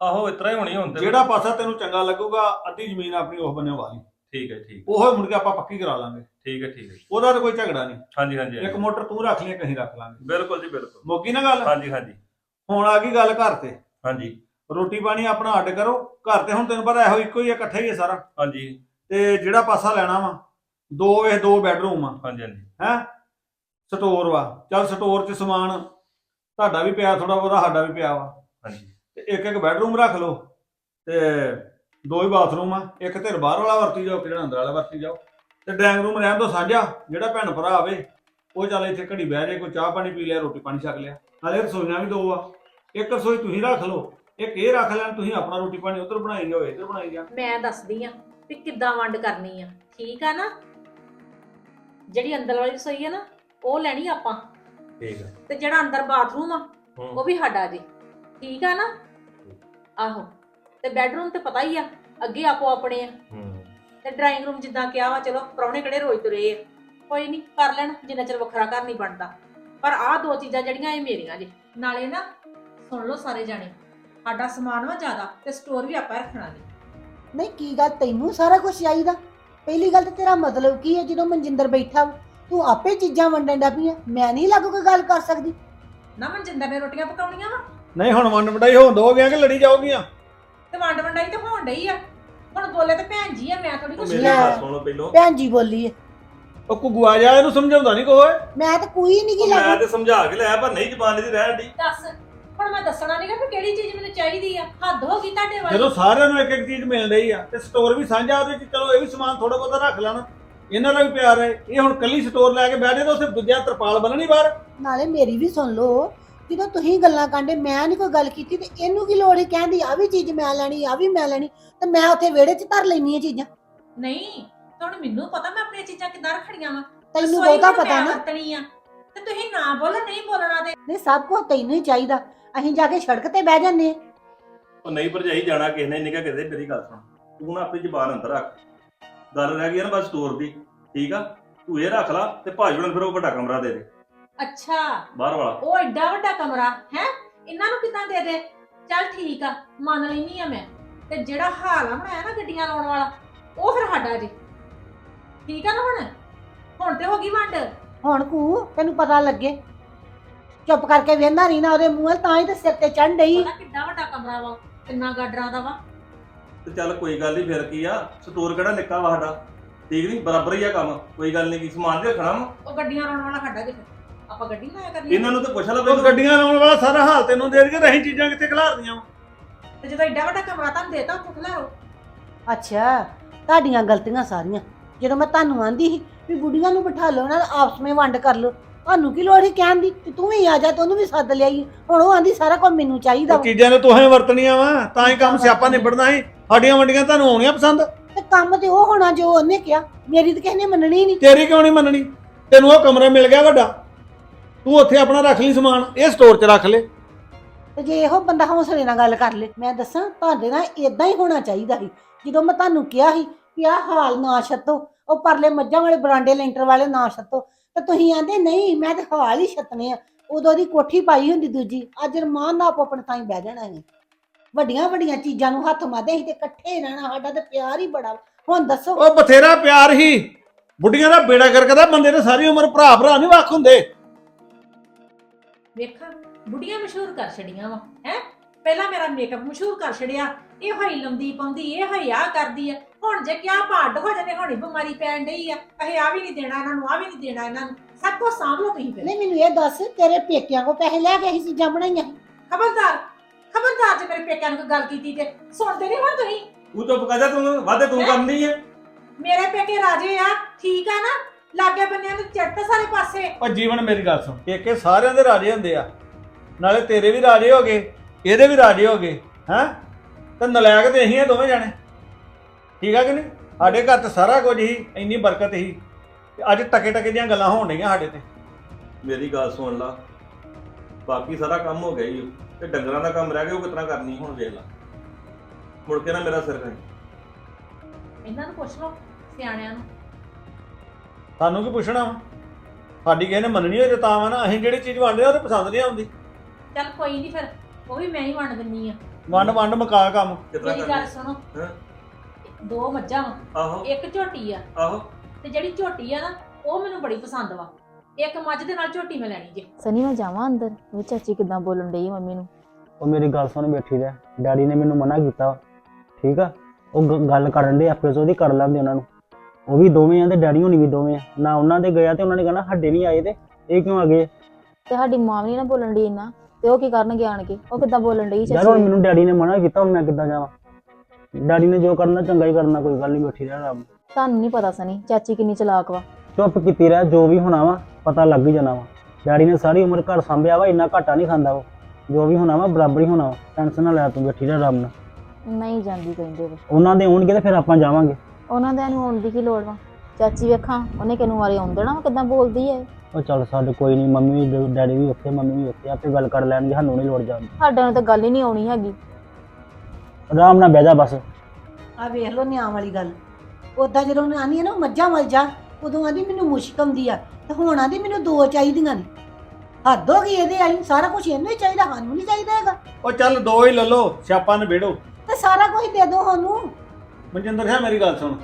ਆਹੋ ਇਤਰਾ ਹੀ ਹੋਣੀ ਤੇ। ਜਿਹੜਾ ਪਾਸਾ ਤੈਨੂੰ ਚੰਗਾ ਲੱਗੂਗਾ ਅੱਧੀ ਜ਼ਮੀਨ ਆਪਣੀ ਉਹ ਬੰਨੇ ਵਾਲੀ ਠੀਕ ਹੈ ਠੀਕ। ਉਹ ਮੁੜ ਕੇ ਆਪਾਂ ਪੱਕੀ ਕਰਾ ਲਾਂਗੇ। ਠੀਕ ਹੈ ਠੀਕ ਹੈ। ਉਹਦਾ ਤਾਂ ਕੋਈ ਝਗੜਾ ਨਹੀਂ। ਹਾਂਜੀ ਹਾਂਜੀ ਇੱਕ। ਮੋਟਰ ਤੂੰ ਰੱਖ ਲਈ ਕਹੀਂ ਰੱਖ ਲਾਂਗੇ। ਬਿਲਕੁਲ ਜੀ ਬਿਲਕੁਲ। ਮੋਗੀ ਨਾ ਗੱਲ? ਹਾਂਜੀ ਹਾਂਜੀ। ਹੁਣ ਆ ਗਈ ਗੱਲ ਘਰ ਤੇ। ਹਾਂਜੀ। ਰੋਟੀ ਪਾਣੀ ਆਪਣਾ ਅੱਡ ਕਰੋ। ਘਰ ਤੇ ਹੁਣ ਤੈਨੂੰ ਪਤਾ ਇਹੋ ਇੱਕੋ ਹੀ ਇਕੱਠਾ ਹੀ ਆ ਸਾਰਾ। ਹਾਂਜੀ। ਤੇ ਜਿਹੜਾ ਪਾਸਾ ਲੈਣਾ ਵਾ ਦੋ ਵੇ ਦੋ ਬੈੱਡਰੂਮ ਆ। ਹਾਂਜੀ ਹਾਂਜੀ। ਹੈ? ਸਟੋਰ ਵਾ। ਚੱਲ ਸਟੋਰ 'ਚ ਸਮਾਨ ਤੁਹਾਡਾ ਵੀ ਪਿਆ ਥੋੜਾ ਬਹੁਤਾ ਸਾਡਾ ਵੀ ਪਿਆ ਵਾ। ਹਾਂਜੀ। ਤੇ ਇੱਕ ਇੱਕ ਬੈੱਡਰੂਮ ਰੱਖ ਲਓ ਤੇ ਦੋ ਹੀ ਬਾਥਰੂਮ ਆ ਇੱਕ ਧਿਰ ਬਾਹਰ ਵਾਲਾ ਵਰਤੀ ਜਾਓ ਕਿ ਜਿਹੜਾ ਅੰਦਰ ਵਾਲਾ ਵਰਤੀ ਜਾਓ। ਤੇ ਡਰਾਇੰਗ ਰੂਮ ਰਹਿਣ ਦੋ ਸਾਂਝਾ ਜਿਹੜਾ ਭੈਣ ਭਰਾ ਆਵੇ ਉਹ ਚੱਲ ਇੱਥੇ ਘੜੀ ਬਹਿ ਜਾਏ ਕੋਈ ਚਾਹ ਪਾਣੀ ਪੀ ਲਿਆ ਰੋਟੀ ਪਾਣੀ ਛਕ ਲਿਆ। ਨਾਲੇ ਰਸੋਈਆਂ ਵੀ ਦੋ ਆ। ਇੱਕ ਰਸੋਈ ਤੁਸੀਂ ਰੱਖ ਲਓ ਇੱਕ ਇਹ ਰੱਖ ਲੈਣ ਤੁਸੀਂ ਆਪਣਾ ਰੋਟੀ ਪਾਣੀ ਉੱਧਰ ਬਣਾਈ ਜਾਓ ਇੱਧਰ ਬਣਾਈ ਜਾ ਮੈਂ ਦੱਸਦੀ ਆ ਵੀ ਕਿੱਦਾਂ ਵੰਡ ਕਰਨੀ ਆ। ਠੀਕ ਆ ਨਾ? ਜਿਹੜੀ ਅੰਦਰ ਵਾਲੀ ਰਸੋਈ ਆ ਨਾ ਉਹ ਲੈਣੀ ਆਪਾਂ। ਠੀਕ ਹੈ ਤੇ ਜਿਹੜਾ ਅੰਦਰ ਬਾਥਰੂਮ ਆ ਉਹ ਵੀ ਸਾਡਾ ਜੀ। ਠੀਕ ਆ ਨਾ? ਆਹੋ ਤੇ ਬੈੱਡਰੂਮ ਤੇ ਪਤਾ ਹੀ ਆ ਅੱਗੇ ਆਪੋ ਆਪਣੇ ਆ। ਹੂੰ। ਤੇ ਡਰਾਇੰਗ ਰੂਮ ਜਿੱਦਾਂ ਕਿਹਾ ਵਾ ਚਲੋ ਪ੍ਰਾਹੁਣੇ ਕਿਹੜੇ ਰੋਜ਼ ਤੁਰੇ ਆ। ਕੋਈ ਨਹੀਂ ਕਰ ਲੈਣ ਜਿੰਨਾ ਚਿਰ ਵੱਖਰਾ ਘਰ ਨਹੀਂ ਬਣਦਾ। ਪਰ ਆਹ ਦੋ ਚੀਜ਼ਾਂ ਜਿਹੜੀਆਂ ਇਹ ਮੇਰੀਆਂ ਜੀ। ਨਾਲੇ ਨਾ ਸੁਣ ਲਓ ਸਾਰੇ ਜਾਣੇ ਸਾਡਾ ਸਮਾਨ ਵਾ ਜ਼ਿਆਦਾ ਤੇ ਸਟੋਰ ਵੀ ਆਪਾਂ ਰੱਖਣਾ ਜੀ। ਨਹੀਂ ਕੀ ਗੱਲ ਤੈਨੂੰ ਸਾਰਾ ਕੁਝ ਚਾਹੀਦਾ? ਪਹਿਲੀ ਗੱਲ ਤੇ ਤੇਰਾ ਮਤਲਬ ਕੀ ਹੈ ਜਦੋਂ ਮਨਜਿੰਦਰ ਬੈਠਾ ਵਾ? ਤੂੰ ਆਪੇ ਚੀਜ਼ਾਂ ਵੰਡਣ ਦਾ ਪਈ ਮੈਂ ਨਹੀਂ ਲੱਗੂ ਕੋਈ ਗੱਲ ਕਰ ਸਕਦੀ। ਨਾ ਮਨਜਿੰਦਰ ਨੇ ਰੋਟੀਆਂ ਪਕਾਉਣੀਆਂ ਵਾ? ਨਹੀਂ ਹੁਣ ਵੰਡ ਵਡਾਈ ਹੋਣ ਦੋਗੇ ਕਿ ਲੜੀ ਜਾਓਗੀਆਂ? ਤੇ ਵੰਡ ਵੰਡਾਈ ਤੇ ਹੋਣ ਡਈ ਆ। ਹੁਣ ਬੋਲੇ ਤੇ ਭੈਣ ਜੀ ਆ ਮੈਂ ਥੋੜੀ ਕੁਛ ਮੇਰੀ। ਗੱਲ ਸੁਣੋ ਪਹਿਲੋਂ। ਭੈਣ ਜੀ ਬੋਲੀ ਹੈ ਉਹ ਕੁਗੂ ਆ ਜਾ ਇਹਨੂੰ ਸਮਝਾਉਂਦਾ ਨਹੀਂ ਕੋਈ। ਮੈਂ ਤਾਂ ਕੋਈ ਨਹੀਂ ਉਹ ਕੀ ਮੈਂ ਲੱਗਦੀ ਤੇ ਸਮਝਾ ਕੇ ਲਿਆ ਪਰ ਨਹੀਂ ਜ਼ਬਾਨ ਦੀ ਰਹਿਣ ਦੀ ਦੱਸ ਹੁਣ ਮੈਂ ਦੱਸਣਾ ਨਹੀਂਗਾ ਕਿ ਕਿਹੜੀ ਚੀਜ਼ ਮੈਨੂੰ ਚਾਹੀਦੀ ਆ। ਹੱਦ ਹੋ ਗਈ ਤੁਹਾਡੇ ਵਾਲੀ। ਜਦੋਂ ਸਾਰਿਆਂ ਨੂੰ ਇੱਕ ਇੱਕ ਚੀਜ਼ ਮਿਲ ਰਹੀ ਆ ਤੇ ਸਟੋਰ ਵੀ ਸਾਂਝਾ ਉਹਦੇ ਚ ਚਲੋ ਇਹ ਵੀ ਸਮਾਨ ਥੋੜਾ ਬਹੁਤਾ ਰੱਖ ਲੈਣਾ। ਇਹਨਾਂ ਦਾ ਵੀ ਪਿਆਰ ਹੈ। ਇਹ ਹੁਣ ਕੱਲੀ ਸਟੋਰ ਲੈ ਕੇ ਬੈਠੇ ਤਾਂ ਉੱਥੇ ਦੂਜਾ ਤਰਪਾਲ ਬੰਨਣੀ ਬਾਹਰ। ਨਾਲੇ ਮੇਰੀ ਵੀ ਸੁਣ ਲਓ ਜਦੋਂ ਤੁਸੀਂ ਗੱਲਾਂ ਕਾਂਡੇ ਮੈਂ ਨਹੀਂ ਕੋਈ ਗੱਲ ਕੀਤੀ ਤੇ ਇਹਨੂੰ ਕੀ ਲੋੜ ਹੈ ਕਹਿੰਦੀ ਆ ਵੀ ਚੀਜ਼ ਮੈਂ ਲੈਣੀ ਆ ਵੀ ਮੈਂ ਲੈਣੀ ਤੇ ਮੈਂ ਉੱਥੇ ਵਿਹੜੇ 'ਚ ਧਰ ਲੈਣੀ ਆ ਚੀਜ਼ਾਂ। ਨਹੀਂ ਤੁਹਾਨੂੰ ਮੈਨੂੰ ਪਤਾ ਮੈਂ ਆਪਣੀਆਂ ਚੀਜ਼ਾਂ ਕਿੱਦਾਂ ਰੱਖਣੀਆਂ ਵਾ? ਤੈਨੂੰ ਬਹੁਤਾ ਹੁਣ ਪਤਾ ਨਾ। ਵਰਤਣੀ ਆ। ਤੇ ਤੁਸੀਂ ਨਾ ਬੋਲੋ ਨਹੀਂ ਬੋਲਣਾ ਤੇ। ਨਹੀਂ ਸਭ ਕੁਝ ਤੈਨੂੰ ਹੀ ਚਾਹੀਦਾ। ਅਸੀਂ ਜਾ ਕੇ ਸੜਕ ਤੇ ਬਹਿ ਜਾਂਦੇ ਹਾਂ। ਉਹ ਨਹੀਂ ਭਰਜਾਈ ਜਾਣਾ ਕਿਸੇ ਨੇ ਨਿਕਾ ਕਿਤੇ ਮੇਰੀ ਗੱਲ ਸੁਣ। ਤੂੰ ਨਾ ਆਪਣੀ ਜ਼ਬਾਨ ਅੰਦਰ ਰੱਖ। ਗੱਲ ਰਹਿ ਗਈ ਆ ਨਾ ਬਸ ਸਟੋਰ ਦੀ। ਠੀਕ ਆ? ਤੂੰ ਇਹ ਰੱਖ ਲਾ ਤੇ ਭਾਜੀ ਹੁਣ ਫਿਰ ਉਹ ਵੱਡਾ ਕਮਰਾ ਦੇ ਦੇ। ਅੱਛਾ। ਬਾਹਰ ਵਾਲਾ। ਉਹ ਐਡਾ ਵੱਡਾ ਕਮਰਾ ਹੈ? ਇਹਨਾਂ ਨੂੰ ਕਿੱਦਾਂ ਦੇ ਦੇ? ਚੱਲ ਠੀਕ ਆ ਮੰਨ ਲੈਨੀ ਆ ਮੈਂ। ਤੇ ਜਿਹੜਾ ਹਾਲ ਆ ਬਣਾਇਆ ਨਾ ਗੱਡੀਆਂ ਲਾਉਣ ਵਾਲਾ ਉਹ ਫਿਰ ਸਾਡਾ ਜੇ। ਠੀਕ ਆ ਨਾ ਹੁਣ? ਹੁਣ ਤੇ ਹੋ ਗਈ ਵੰਡ। ਹੁਣ ਕੂ ਤੈਨੂੰ ਪਤਾ ਲੱਗੇ। ਚੁੱਪ ਕਰਕੇ ਵੇਂਦਾ ਨਹੀਂ ਨਾ ਉਹਦੇ ਮੂੰਹ ਵੱਲ, ਤਾਂ ਹੀ ਤੇ ਸਿਰ ਤੇ ਚੜ੍ਹਨ ਡਈ। ਪਤਾ ਕਿੱਡਾ ਵੱਡਾ ਕਮਰਾ ਵਾ ਕਿੰਨਾ ਗਾਡਰਾਂ ਦਾ ਵਾ। ਤੇ ਚੱਲ ਕੋਈ ਗੱਲ ਨਹੀਂ ਫਿਰ ਕੀ ਆ? ਸਟੋਰ ਕਿਹੜਾ ਨਿੱਕਾ ਵਾ ਸਾਡਾ? ਠੀਕ ਨਹੀਂ ਬਰਾਬਰ ਹੀ ਆ ਕੰਮ। ਕੋਈ ਗੱਲ ਨਹੀਂ ਕੀ ਸਮਾਨ ਤੇ ਰੱਖਣਾ ਵਾ? ਉਹ ਗੱਡੀਆਂ ਲਾਉਣ ਵਾਲਾ ਸਾਡਾ ਜੇ ਫਿਰ ਆਪਾਂ ਗੱਡੀ ਲਾਇਆ ਕਰਨੀ ਇਹਨਾਂ ਨੂੰ ਤੇ ਪੁੱਛ ਲੈ ਉਹ ਗੱਡੀਆਂ ਲਾਉਣ ਵਾਲਾ ਸਾਰਾ ਹਾਲ ਤੈਨੂੰ ਦੇ ਤੇ ਅਸੀਂ ਚੀਜ਼ਾਂ ਕਿੱਥੇ ਖਿਲਾਰਦੀਆਂ ਵਾਂ? ਤੇ ਜਦੋਂ ਐਡਾ ਵੱਡਾ ਕਮਰਾ ਤੁਹਾਨੂੰ ਦੇਤਾ ਉੱਥੇ ਖਲਾਰੋ। ਅੱਛਾ ਤੁਹਾਡੀਆਂ ਗਲਤੀਆਂ ਸਾਰੀਆਂ। ਜਦੋਂ ਮੈਂ ਤੁਹਾਨੂੰ ਆਂਦੀ ਸੀ ਵੀ ਬੁੱਢੀਆਂ ਨੂੰ ਬਿਠਾ ਲਓ ਨਾ ਆਪਸ ਵਿੱਚ ਵੰਡ ਕਰ ਲਓ ਤੁਹਾਨੂੰ ਕੀ ਲੋੜ ਸੀ ਕਹਿਣ ਦੀ? ਤੇ ਤੂੰ ਵੀ ਆ ਜਾ ਤੈਨੂੰ ਵੀ ਸੱਦ ਲਿਆਈ। ਹੁਣ ਉਹ ਆਂਦੀ ਸਾਰਾ ਕੁਝ ਮੈਨੂੰ ਚਾਹੀਦਾ ਉਹ ਵਾ। ਚੀਜ਼ਾਂ ਨੇ ਤੋਹਾਂ ਵਰਤਣੀਆਂ ਵਾ ਤਾਂ ਹੀ ਕੰਮ ਸਿਆਪਾ ਨਿਬੜਨਾ ਸੀ। ਸਾਡੀਆਂ ਵੰਡੀਆਂ ਤੁਹਾਨੂੰ ਆਉਣੀਆਂ ਪਸੰਦ? ਤੇ ਕੰਮ ਤੇ ਉਹ ਹੋਣਾ ਜੋ ਉਹਨੇ ਕਿਹਾ। ਮੇਰੀ ਤਾਂ ਕਿਸੇ ਨੇ ਮੰਨਣੀ ਨਹੀਂ। ਤੇਰੀ ਕਿਉਂ ਨਹੀਂ ਮੰਨਣੀ? ਤੈਨੂੰ ਉਹ ਕਮਰਾ ਮਿਲ ਗਿਆ ਵੱਡਾ। ਤੂੰ ਉੱਥੇ ਆਪਣਾ ਰੱਖ ਲਈ ਸਮਾਨ ਇਹ ਸਟੋਰ 'ਚ ਰੱਖ ਲੈ। ਤੇ ਜੇ ਇਹੋ ਬੰਦਾ ਹੌਸਲੇ ਨਾਲ ਗੱਲ ਕਰ ਲੇ ਮੈਂ ਦੱਸਾਂ ਤੁਹਾਡੇ ਨਾਲ ਇਦਾਂ ਹੀ ਹੋਣਾ ਚਾਹੀਦਾ ਸੀ। ਜਦੋਂ ਮੈਂ ਤੁਹਾਨੂੰ ਕਿਹਾ ਸੀ ਕਿ ਆਹ ਹਾਲ ਨਾ ਛੱਤੋ ਉਹ ਪਰਲੇ ਮੱਝਾਂ ਵਾਲੇ ਬਰਾਂਡੇ ਲੈਂਟਰ ਵਾਲੇ ਨਾ ਛੱਤੋ ਤੇ ਤੁਸੀਂ ਆਂਦੇ ਨਹੀਂ ਮੈਂ ਤੇ ਹਾਲ ਹੀ ਛੱਤਨੇ ਆ। ਉਦੋਂ ਦੀ ਕੋਠੀ ਪਾਈ ਹੁੰਦੀ ਦੂਜੀ ਅੱਜ ਰਮਾਨ ਨਾਲ ਆਪੋ ਆਪਣੇ ਥਾਂ ਬਹਿ ਜਾਣਾ ਹੈ ਵੱਡੀਆਂ ਵੱਡੀਆਂ ਚੀਜ਼ਾਂ ਨੂੰ ਹੱਥ ਮਾਰਦੇ ਸੀ ਤੇ ਇਕੱਠੇ ਰਹਿਣਾ ਸਾਡਾ ਤੇ ਪਿਆਰ ਹੀ ਬੜਾ। ਹੁਣ ਦੱਸੋ। ਉਹ ਬਥੇਰਾ ਪਿਆਰ ਹੀ ਬੁੱਢੀਆਂ ਦਾ ਬੇੜਾ ਕਰਕਦਾ ਬੰਦੇ ਨੇ ਸਾਰੀ ਉਮਰ ਭਰਾ ਭਰਾ ਨਹੀਂ ਵੱਖ ਹੁੰਦੇ। ਵੇਖਾਂ ਬੁੱਢੀਆਂ ਮਸ਼ਹੂਰ ਕਰ ਛੜੀਆਂ ਵਾ ਹੈ? ਪਹਿਲਾਂ ਮੇਰਾ ਮੇਕਅਪ ਮਸ਼ਹੂਰ ਕਰ ਛੜਿਆ ਇਹ ਹੋਈ ਲੰਦੀ ਪਾਉਂਦੀ ਇਹ ਹੋਈ ਆ ਕਰਦੀ ਆ। ਹੁਣ ਜੇ ਕਿਆ ਪਾੜ ਹੋ ਜਾਣੇ ਹੁਣੀ ਬਿਮਾਰੀ ਪੈਣ ਡਈ ਆ। ਇਹ ਆ ਵੀ ਨਹੀਂ ਦੇਣਾ ਇਹਨਾਂ ਨੂੰ ਆ ਵੀ ਨਹੀਂ ਦੇਣਾ ਇਹਨਾਂ ਨੂੰ। ਸਭ ਕੁਝ ਸਾਂਭ ਲਓ ਤੁਸੀਂ ਫਿਰ। ਨਹੀਂ ਮੈਨੂੰ ਇਹ ਦੱਸ ਤੇਰੇ ਪੇਕਿਆਂ ਕੋ ਪੈਸੇ ਲੈ ਕੇ ਅਸੀਂ ਚੀਜ਼ਾਂ ਬਣਾਈਆਂ। ਖਬਰਦਾਰ ਖਬਰਦਾਰ ਜੇ ਮੇਰੇ ਪੇਕਿਆਂ ਨੂੰ ਕੋਈ ਗੱਲ ਕੀਤੀ ਤੇ ਸੁਣਦੇ ਨਹੀਂ ਹੁਣ ਤੁਸੀਂ। ਤੂੰ ਚੁੱਪ ਕਰ ਜਾ ਤੂੰ ਵਾਦੇ ਤੂੰ ਕਰਨੀ ਆ। ਮੇਰੇ ਪੇਕੇ ਰਾਜੇ ਆ ਠੀਕ ਆ ਨਾ? ਲਾਗੇ ਬੰਨਿਆਂ ਨੂੰ ਚੱਟ ਸਾਰੇ ਪਾਸੇ। ਉਹ ਜੀਵਨ ਮੇਰੀ ਗੱਲ ਸੁਣ। ਪੇਕੇ ਸਾਰਿਆਂ ਦੇ ਰਾਜੇ ਹੁੰਦੇ ਆ। ਨਾਲੇ ਤੇਰੇ ਵੀ ਰਾਜੇ ਹੋ ਗਏ ਇਹਦੇ ਵੀ ਰਾਜੇ ਹੋ ਗਏ ਹੈਂ? ਤੇ ਨਲਾਇਕ ਤੇ ਅਸੀਂ ਆ ਦੋਵੇਂ ਜਾਣੇ। ਠੀਕ ਆ ਕਿ ਨਹੀਂ? ਸਾਡੇ ਘਰ ਤੇ ਸਾਰਾ ਕੁਝ ਹੀ ਇੰਨੀ ਬਰਕਤ ਹੀ। ਤੇ ਅੱਜ ਟਕੇ ਟਕੇ ਦੀਆਂ ਗੱਲਾਂ ਹੋਣ ਡਈਆਂ ਸਾਡੇ ਤੇ। ਮੇਰੀ ਗੱਲ ਸੁਣ ਲਾ। ਬਾਕੀ ਸਾਰਾ ਕੰਮ ਹੋ ਗਿਆ ਹੀ ਤੇ ਡੰਗਰਾਂ ਦਾ ਕੰਮ ਰਹਿ ਗਿਆ ਉਹ ਕਿਤਨਾ ਕਰਨੀ ਹੁਣ ਵੇਖ ਲਾ। ਮੁੜ ਕੇ ਨਾ ਮੇਰਾ ਸਿਰ ਖਾਈ। ਇਹਨਾਂ ਨੂੰ ਪੁੱਛ ਲਓ ਸਿਆਣਿਆਂ ਨੂੰ। ਸਾਨੂੰ ਕੀ ਪੁੱਛਣਾ ਵਾ? ਸਾਡੀ ਕਿਸੇ ਨੇ ਮੰਨਣੀ ਹੋਏ ਤੇ ਤਾਂ ਵਾ ਨਾ ਅਸੀਂ ਜਿਹੜੀ ਚੀਜ਼ ਵੰਡਦੇ ਆ ਉਹ ਤੇ ਪਸੰਦ ਨਹੀਂ ਆਉਂਦੀ। ਚੱਲ ਕੋਈ ਨਹੀਂ ਫਿਰ ਉਹ ਵੀ ਮੈਂ ਹੀ ਵੰਡ ਦਿੰਨੀ ਆ। ਵੰਡ ਵੰਡ ਮਕਾ ਕੰਮ। ਕਿਤਨਾ ਮੇਰੀ ਗੱਲ ਕਰਨੀ? ਸੁਣੋ। ਹਾਂ। ਦੋ ਮੱਝਾਂ ਵਾ ਆਹੋ। ਇੱਕ ਝੋਟੀ ਆ। ਆਹੋ। ਤੇ ਜਿਹੜੀ ਝੋਟੀ ਆ ਨਾ ਉਹ ਮੈਨੂੰ ਬੜੀ ਪਸੰਦ ਵਾ। ਇੱਕ ਮੱਝ ਦੇ ਨਾਲ ਝੋਟੀ ਮੈਂ ਲੈਣੀ ਜੇ। ਸਨੀ ਮੈਂ ਜਾਵਾਂ ਅੰਦਰ? ਵੀ ਚਾਚੀ ਕਿਦਾਂ ਬੋਲਣ ਡਈ ਮੰਮੀ ਨੂੰ? ਉਹ ਮੇਰੀ ਗੱਲ ਸੁਣ ਬੈਠੀ ਰਹਿ। ਡੈਡੀ ਨੇ ਮੈਨੂੰ ਮਨਾ ਕੀਤਾ। ਠੀਕ ਆ? ਉਹ ਗ- ਗੱਲ ਕਰਨ ਦੇ ਆਪੇ ਉਹਦੀ ਕਰ ਲੈਂਦੇ ਉਹਨਾਂ ਨੂੰ। ਉਹ ਵੀ ਦੋਵੇਂ ਆ ਤੇ ਡੈਡੀ ਹੋਣੀ ਵੀ ਦੋਵੇਂ ਆ। ਨਾ ਉਹਨਾਂ ਦੇ ਗਿਆ ਤੇ ਉਹਨਾਂ ਨੇ ਕਹਿਣਾ ਸਾਡੇ ਨਹੀਂ ਆਏ ਤੇ ਇਹ ਕਿਉਂ ਆ ਗਏ? ਤੇ ਸਾਡੀ ਮਾਂ ਵੀ ਨੀ ਨਾ ਬੋਲਣ ਡਈ ਇੰਨਾ। ਤੇ ਉਹ ਕੀ ਕਰਨਗੇ ਆਣ ਕੇ? ਉਹ ਕਿਦਾਂ ਬੋਲਣ ਡਈ ਯਾਰ ਹੁਣ ਚਾਚੀ ਮੈਨੂੰ ਡੈਡੀ ਨੇ ਮਨਾ ਕੀਤਾ ਹੁਣ ਮੈਂ ਕਿੱਦਾਂ ਜਾਵਾਂ? ਡੈਡੀ ਨੇ ਜੋ ਕਰਨਾ ਚੰਗਾ ਹੀ ਕਰਨਾ ਕੋਈ ਗੱਲ ਨਹੀਂ ਬੈਠੀ ਰਹਿ ਆਰਾਮ। ਤੁਹਾਨੂੰ ਨਹੀਂ ਪਤਾ ਸਨੀ ਚਾਚੀ ਕਿੰਨੀ ਚਲਾਕ ਵਾ। ਚੁੱਪ ਕੀਤੀ ਰਹਿ ਜੋ ਵੀ ਹੋਣਾ ਵਾ ਪਤਾ ਲੱਗ ਹੀ ਜਾਣਾ ਵਾ। ਡੈਡੀ ਨੇ ਸਾਰੀ ਉਮਰ ਘਰ ਸੰਭਿਆ ਵਾ ਇੰਨਾ ਘਾਟਾ ਨਹੀਂ ਖਾਂਦਾ ਉਹ। ਜੋ ਵੀ ਹੋਣਾ ਵਾ ਬਰਾਬਰ ਹੀ ਹੋਣਾ ਵਾ। ਟੈਨਸ਼ਨ ਨਾ ਲੈ ਤੂੰ ਬੈਠੀ ਰਹਿ ਆਰਾਮ ਨਾਲ। ਨਹੀਂ ਜਾਂਦੀ ਕਹਿੰਦੇ ਉਹਨਾਂ ਦੇ ਆਉਣਗੇ ਤੇ ਫਿਰ ਆਪਾਂ ਜਾਵਾਂਗੇ। ਉਹਨਾਂ ਦੇ ਨੂੰ ਆਉਣ ਦੀ ਕੀ ਲੋੜ ਵਾ? ਚਾਚੀ ਵੇਖਾਂ ਉਹਨੇ ਕਿਨੂੰ ਵਾਰੇ ਆਉਂਦਣਾ ਵਾ ਕਿਦਾਂ ਬੋਲਦੀ ਐ? ਉਹ ਚੱਲ ਸਾਡੇ ਕੋਈ ਨਹੀਂ ਮੰਮੀ ਵੀ ਡੈਡੀ ਵੀ ਉੱਥੇ ਮੰਮੀ ਵੀ ਉੱਥੇ ਆਪੇ ਗੱਲ ਕਰ ਲੈਣਗੇ ਸਾਨੂੰ ਨਹੀਂ ਲੋੜ ਜਾਣ ਦੀ। ਸਾਡਾ ਨੂੰ ਤਾਂ ਗੱਲ ਹੀ ਨਹੀਂ ਆਉਣੀ ਹੈਗੀ। ਆਰਾਮ ਨਾਲ ਬਹਿ ਜਾ ਬਸ। ਆ ਵੇਖ ਲੋ ਨਿਆਂ ਵਾਲੀ ਗੱਲ। ਉਦਾਂ ਜਦੋਂ ਉਹਨੇ ਆਨੀ ਹੈ ਨਾ ਮੱਝਾਂ ਵੱਲ ਜਾ ਉਦੋਂ ਆਂਦੀ ਮੈਨੂੰ ਮੁਸ਼ਕ ਆਉਂਦੀ ਆ ਤੇ ਹੁਣ ਆਂਦੀ ਮੈਨੂੰ ਦੋ ਚਾਹੀਦੀਆਂ ਨੇ। ਹੱਦ ਹੋ ਗਈ ਇਹਦੇ ਆਈ ਸਾਰਾ ਕੁਝ ਇਹਨੂੰ ਹੀ ਚਾਹੀਦਾ ਸਾਨੂੰ ਨਹੀਂ ਚਾਹੀਦਾ ਹੈਗਾ। ਉਹ ਚੱਲ ਦੋ ਹੀ ਲੈ ਲਓ ਸਿਆਪਾ ਨਿਬੇੜੋ। ਤੇ ਸਾਰਾ ਕੁਝ ਦੇ ਦੋ ਸਾਨੂੰ। ਮਨਜਿੰਦਰ ਸਿੰਘ ਮੇਰੀ ਗੱਲ ਸੁਣ।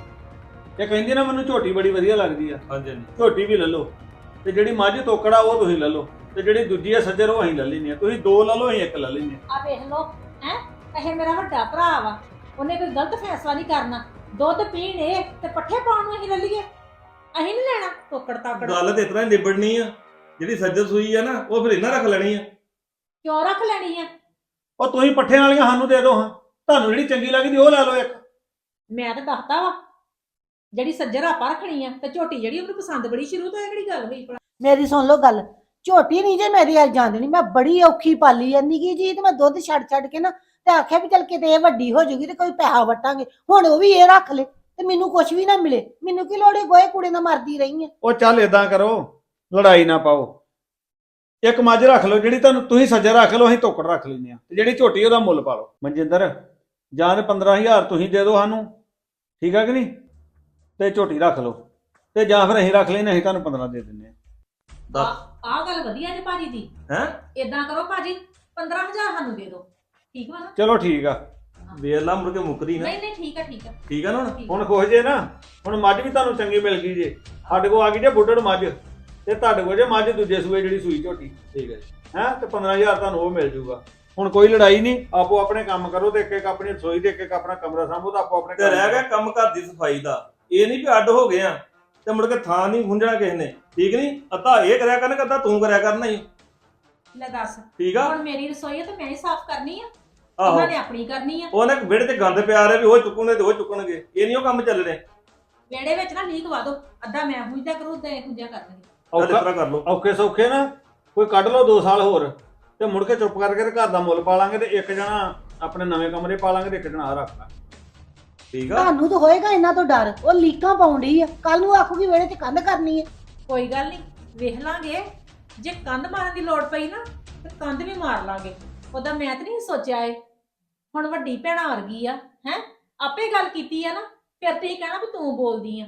ਇਹ ਕਹਿੰਦੀ ਨਾ ਮੈਨੂੰ ਝੋਟੀ ਬੜੀ ਵਧੀਆ ਲੱਗਦੀ ਆ। ਹਾਂਜੀ ਹਾਂਜੀ। ਝੋਟੀ ਵੀ ਲੈ ਲਓ। ਤੇ ਜਿਹੜੀ ਮੱਝ ਤੋਕੜਾ ਉਹ ਤੁਸੀਂ ਲੈ ਲਓ। ਤੇ ਜਿਹੜੀ ਦੂਜੀ ਆ ਸੱਜਰ ਉਹ ਅਸੀਂ ਲੈ ਲੈਣੀ ਆ। ਤੁਸੀਂ ਦੋ ਲੈ ਲਓ ਅਸੀਂ ਇੱਕ ਲੈ ਲੈਣੀ ਆ। ਆ ਵੇਖ ਲਓ ਹੈ? ਇਹ ਮੇਰਾ ਵੱਡਾ ਭਰਾ ਵਾ। ਉਹਨੇ ਕੋਈ ਗਲਤ ਫੈਸਲਾ ਨਹੀਂ ਕਰਨਾ। ਦੁੱਧ ਪੀਣ ਇਹ ਤੇ ਪੱਠੇ ਪਾਉਣ ਨੂੰ ਅਸੀਂ ਲੈ ਲਈਏ। ਅਸੀਂ ਨਹੀਂ ਲੈਣਾ ਟੋਕੜ ਤਾਕੜ। ਗੱਲ ਤੇ ਇਤਨਾ ਹੀ ਨਿਬੜਨੀ ਆ। ਜਿਹੜੀ ਸੱਜਰ ਸੂਈ ਆ ਨਾ ਉਹ ਫਿਰ ਇਹਨਾਂ ਰੱਖ ਲੈਣੀ ਆ। ਕਿਉਂ ਰੱਖ ਲੈਣੀ ਆ? ਉਹ ਤੁਸੀਂ ਪੱਠਿਆਂ ਵਾਲੀਆਂ ਸਾਨੂੰ ਦੇ ਦਿਓ ਹਾਂ। ਤੁਹਾਨੂੰ ਜਿਹੜੀ ਚੰਗੀ ਲੱਗਦੀ ਉਹ ਲੈ ਲਓ ਇੱਕ। ਮੈਂ ਤਾਂ ਦੱਸਦਾ ਵਾ ਜਿਹੜੀ ਸੱਜਰ ਆਪਾਂ ਰੱਖਣੀ ਆ ਤੇ ਝੋਟੀ ਜਿਹੜੀ ਉਹਨੂੰ ਪਸੰਦ ਬੜੀ ਸ਼ੁਰੂ ਤੋਂ ਇਹ ਕਿਹੜੀ ਗੱਲ ਹੋਈ ਭਲਾ? ਮੇਰੀ ਸੁਣ ਲਓ ਗੱਲ ਝੋਟੀ ਨਹੀਂ ਜੇ ਮੇਰੀ ਅੱਜ ਜਾਂਦਣੀ ਮੈਂ ਬੜੀ ਔਖੀ ਪਾਲੀ ਜਾਂਦੀ ਕੀ ਜੀ ਤੇ ਮੈਂ ਦੁੱਧ ਛੱਡ ਛੱਡ ਕੇ ਨਾ ਤੇ ਆਖਿਆ ਵੀ ਚੱਲ ਕਿਤੇ ਇਹ ਵੱਡੀ ਹੋ ਜੂਗੀ ਤੇ ਕੋਈ ਪੈਸਾ ਵਟਾਂਗੇ ਹੁਣ ਉਹ ਵੀ ਇਹ ਰੱਖ ਲੈ ਤੇ ਮੈਨੂੰ ਕੁਝ ਵੀ ਨਾ ਮਿਲੇ ਮੈਨੂੰ ਕੀ ਲੋੜ ਗੋਏ ਕੁੜੇ ਨਾਲ ਮਰਦੀ ਰਹੀ ਹੈ ਉਹ ਚੱਲ ਇਦਾਂ ਕਰੋ ਲੜਾਈ ਨਾ ਪਾਓ। ਇੱਕ ਮੱਝ ਰੱਖ ਲਓ ਜਿਹੜੀ ਤੁਹਾਨੂੰ ਤੁਸੀਂ ਸੱਜਰ ਰੱਖ ਲਓ ਅਸੀਂ ਤੋਕੜ ਰੱਖ ਲੈਂਦੇ ਆ ਤੇ ਜਿਹੜੀ ਝੋਟੀ ਉਹਦਾ ਮੁੱਲ ਪਾ ਲਓ। ਮਨਜਿੰਦਰ ਜਾਂ ਤੇ 15000 ਤੁਸੀਂ ਦੇ ਦਿਓ ਸਾਨੂੰ ਠੀਕ ਆ ਕਿ ਨਹੀਂ? ਤੇ ਝੋਟੀ ਰੱਖ ਲਓ ਤੇ ਜਾਂ ਫਿਰ ਅਸੀਂ ਰੱਖ ਲੈਨੇ ਅਸੀਂ ਤੁਹਾਨੂੰ 15 ਦੇ ਦਿੰਦੇ ਆ। ਦੱਸ। ਆਹ ਗੱਲ ਵਧੀਆ ਜੇ ਭਾਜੀ ਦੀ। ਹੈਂ? ਇਦਾਂ ਕਰੋ ਭਾਜੀ 15000 ਸਾਨੂੰ ਦੇ ਦਿਓ। ਠੀਕ ਵਾ ਨਾ? ਚਲੋ ਠੀਕ ਆ। ਵੇਲਾ ਮੁੜ ਕੇ ਮੁੱਕਦੀ ਨਾ। ਨਹੀਂ ਨਹੀਂ ਠੀਕ ਆ ਠੀਕ ਆ। ਠੀਕ ਆ ਨਾ? ਹੁਣ ਠੀਕ ਹੁਣ ਖੁਸ਼ ਜੇ ਨਾ ਹੁਣ ਮੱਝ ਵੀ ਤੁਹਾਨੂੰ ਚੰਗੀ ਮਿਲ ਗਈ ਜੇ। ਸਾਡੇ ਕੋਲ ਆ ਗਈ ਜੇ ਬੁੱਢੜ ਮੱਝ ਤੇ ਤੁਹਾਡੇ ਕੋਲ ਜੇ ਮੱਝ ਦੂਜੇ ਸੂਏ ਜਿਹੜੀ ਸੂਈ ਝੋਟੀ। ਠੀਕ ਹੈ। ਹੈ ਤੇ 15000 ਤੁਹਾਨੂੰ ਉਹ ਮਿਲ ਜੂਗਾ। ਹੁਣ ਕੋਈ ਲੜਾਈ ਨਹੀਂ ਆਪੋ ਆਪਣੇ ਕੰਮ ਕਰੋ ਤੇ ਇੱਕ ਇੱਕ ਆਪਣੀ ਰਸੋਈ ਦੇ ਇੱਕ ਇੱਕ ਆਪਣਾ ਕਮਰਾ ਸੰਭੋ ਤਾਂ ਆਪੋ ਆਪਣੇ ਤੇ ਰਹਿ। ਗਿਆ ਕੰਮ ਘਰ ਦੀ ਸਫ਼ਾਈ ਦਾ। ਇਹ ਨਹੀਂ ਵੀ ਅੱਡ ਹੋ ਗਏ ਆ ਤੇ ਮੁੜ ਕੇ ਥਾਂ ਨਹੀਂ ਹੁੰਜਣਾ ਕਿਸੇ ਨੇ। ਠੀਕ ਨਹੀਂ? ਅੱਧਾ ਇਹ ਕਰਿਆ ਕਰਨ ਅੱਧਾ ਤੂੰ ਕਰਿਆ ਕਰਨਾ ਹੀ ਲੈ ਦੱਸ। ਠੀਕ ਆ? ਹੁਣ ਮੇਰੀ ਰਸੋਈ ਆ ਤੇ ਮੈਂ ਹੀ ਸਾਫ਼ ਕਰਨੀ ਆ। ਆਹੋ। ਉਹਨਾਂ ਨੇ ਆਪਣੀ ਕਰਨੀ ਆ। ਉਹਨੇ ਵਿਹੜੇ ਤੇ ਗੰਦ ਪਿਆ ਰਿਹਾ ਵੀ ਉਹ ਚੁੱਕਣਗੇ ਤੇ ਉਹ ਚੁੱਕਣਗੇ। ਇਹ ਨਹੀਂ ਉਹ ਕੰਮ ਚੱਲਣੇ। ਵਿਹੜੇ ਵਿੱਚ ਨਾ ਲੀਕ ਵਾ ਦੋ ਅੱਧਾ ਮੈਂ ਹੁੰਜਦਾ ਕਰੂ ਤੇ ਹੁੰਜਾ ਕਰਨਗੇ। ਤਾਂ ਇਸ ਔਖਾ ਤਰ੍ਹਾਂ ਕਰ ਲਓ। ਔਖੇ ਸੌਖੇ ਨਾ ਕੋਈ ਕੱਢ ਲਓ 2 ਸਾਲ ਹੋਰ। ਤੇ ਮੁੜ ਕੇ ਚੁੱਪ ਕਰਕੇ ਤੇ ਘਰ ਦਾ ਮੁੱਲ ਪਾ ਲਾਂਗੇ ਤੇ ਇੱਕ ਜਣਾ ਆਪਣੇ ਨਵੇਂ ਕਮਰੇ ਪਾ ਲਾਂਗੇ ਤੇ ਇੱਕ ਜਣਾ ਆ ਰੱਖ ਲਾਂਗੇ ਠੀਕ ਆ? ਤੁਹਾਨੂੰ ਤਾਂ ਹੋਏਗਾ ਇਹਨਾਂ ਤੋਂ ਡਰ। ਉਹ ਲੀਕਾਂ ਪਾਉਂਦੀ ਆ। ਕੱਲ ਨੂੰ ਆਖੂਗੀ ਵੇੜੇ 'ਚ ਕੰਧ ਕਰਨੀ ਹੈ ਕੋਈ ਗੱਲ ਨਹੀਂ ਵੇਖ ਲਾਂਗੇ। ਜੇ ਕੰਧ ਮਾਰਨ ਦੀ ਲੋੜ ਪਈ ਨਾ ਤੇ ਕੰਧ ਵੀ ਮਾਰ ਲਾਂਗੇ। ਉਹਦਾ ਮੈਂ ਤਾਂ ਨਹੀਂ ਸੋਚਿਆ ਏ। ਹੁਣ ਵੱਡੀ ਭੈਣਾ ਵਰਗੀ ਆ ਹੈ? ਆਪੇ ਗੱਲ ਕੀਤੀ ਆ ਨਾ ਫਿਰ ਤੁਸੀਂ ਕਹਿਣਾ ਵੀ ਤੂੰ ਬੋਲਦੀ ਆ।